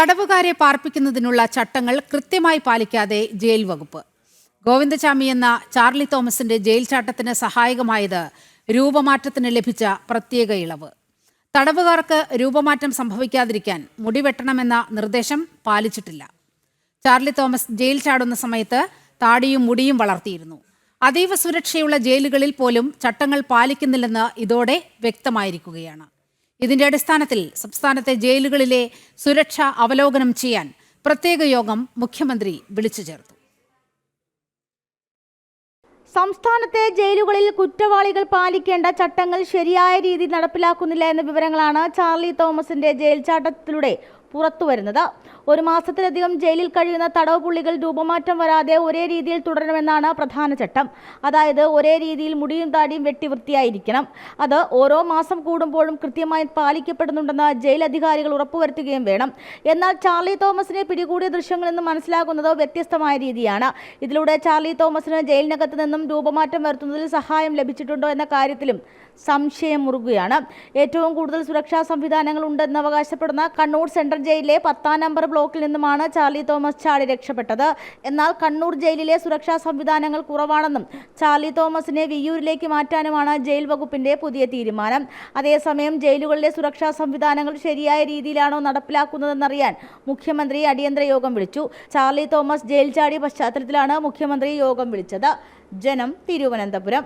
തടവുകാരെ പാർപ്പിക്കുന്നതിനുള്ള ചട്ടങ്ങൾ കൃത്യമായി പാലിക്കാതെ ജയിൽ വകുപ്പ്. ഗോവിന്ദചാമി എന്ന ചാർലി തോമസിന്റെ ജയിൽ ചാട്ടത്തിന് സഹായകമായത് രൂപമാറ്റത്തിന് ലഭിച്ച പ്രത്യേക ഇളവ്. തടവുകാർക്ക് രൂപമാറ്റം സംഭവിക്കാതിരിക്കാൻ മുടിവെട്ടണമെന്ന നിർദ്ദേശം പാലിച്ചിട്ടില്ല. ചാർലി തോമസ് ജയിൽ ചാടുന്ന സമയത്ത് താടിയും മുടിയും വളർത്തിയിരുന്നു. അതീവ സുരക്ഷയുള്ള ജയിലുകളിൽ പോലും ചട്ടങ്ങൾ പാലിക്കുന്നില്ലെന്ന് ഇതോടെ വ്യക്തമായിരിക്കുകയാണ്. ഇതിന്റെ അടിസ്ഥാനത്തിൽ സംസ്ഥാനത്തെ ജയിലുകളിലെ സുരക്ഷ അവലോകനം ചെയ്യാൻ പ്രത്യേക യോഗം മുഖ്യമന്ത്രി വിളിച്ചു ചേർത്തു. സംസ്ഥാനത്തെ ജയിലുകളിൽ കുറ്റവാളികൾ പാലിക്കേണ്ട ചട്ടങ്ങൾ ശരിയായ രീതിയിൽ നടപ്പിലാക്കുന്നില്ല എന്ന വിവരങ്ങളാണ് ചാർലി തോമസിന്റെ ജയിൽ ചാട്ടത്തിലൂടെ പുറത്തുവരുന്നത്. ഒരു മാസത്തിലധികം ജയിലിൽ കഴിയുന്ന തടവ് പുള്ളികൾ രൂപമാറ്റം വരാതെ ഒരേ രീതിയിൽ തുടരണമെന്നാണ് പ്രധാന ചട്ടം. അതായത് ഒരേ രീതിയിൽ മുടിയും താടിയും വെട്ടി വൃത്തിയായിരിക്കണം അത് ഓരോ മാസം കൂടുമ്പോഴും കൃത്യമായി പാലിക്കപ്പെടുന്നുണ്ടെന്ന് ജയിൽ അധികാരികൾ ഉറപ്പുവരുത്തുകയും വേണം. എന്നാൽ ചാർലി തോമസിനെ പിടികൂടിയ ദൃശ്യങ്ങളിൽ നിന്ന് മനസ്സിലാക്കുന്നത് വ്യത്യസ്തമായ രീതിയാണ്. ഇതിലൂടെ ചാർലി തോമസിന് ജയിലിനകത്ത് നിന്നും രൂപമാറ്റം വരുത്തുന്നതിൽ സഹായം ലഭിച്ചിട്ടുണ്ടോ എന്ന കാര്യത്തിലും സംശയം മുറുകുകയാണ്. ഏറ്റവും കൂടുതൽ സുരക്ഷാ സംവിധാനങ്ങൾ ഉണ്ടെന്ന് അവകാശപ്പെടുന്ന കണ്ണൂർ സെൻട്രൽ ജയിലിലെ പത്താം നമ്പർ ബ്ലോക്കിൽ നിന്നുമാണ് ചാർലി തോമസ് ചാടി രക്ഷപ്പെട്ടത്. എന്നാൽ കണ്ണൂർ ജയിലിലെ സുരക്ഷാ സംവിധാനങ്ങൾ കുറവാണെന്നും ചാർലി തോമസിനെ വിയ്യൂരിലേക്ക് മാറ്റാനുമാണ് ജയിൽ വകുപ്പിന്റെ പുതിയ തീരുമാനം. അതേസമയം ജയിലുകളിലെ സുരക്ഷാ സംവിധാനങ്ങൾ ശരിയായ രീതിയിലാണോ നടപ്പിലാക്കുന്നതെന്നറിയാൻ മുഖ്യമന്ത്രി അടിയന്തര യോഗം വിളിച്ചു. ചാർലി തോമസ് ജയിൽ ചാടിയ പശ്ചാത്തലത്തിലാണ് മുഖ്യമന്ത്രി യോഗം വിളിച്ചത്. ജനം തിരുവനന്തപുരം.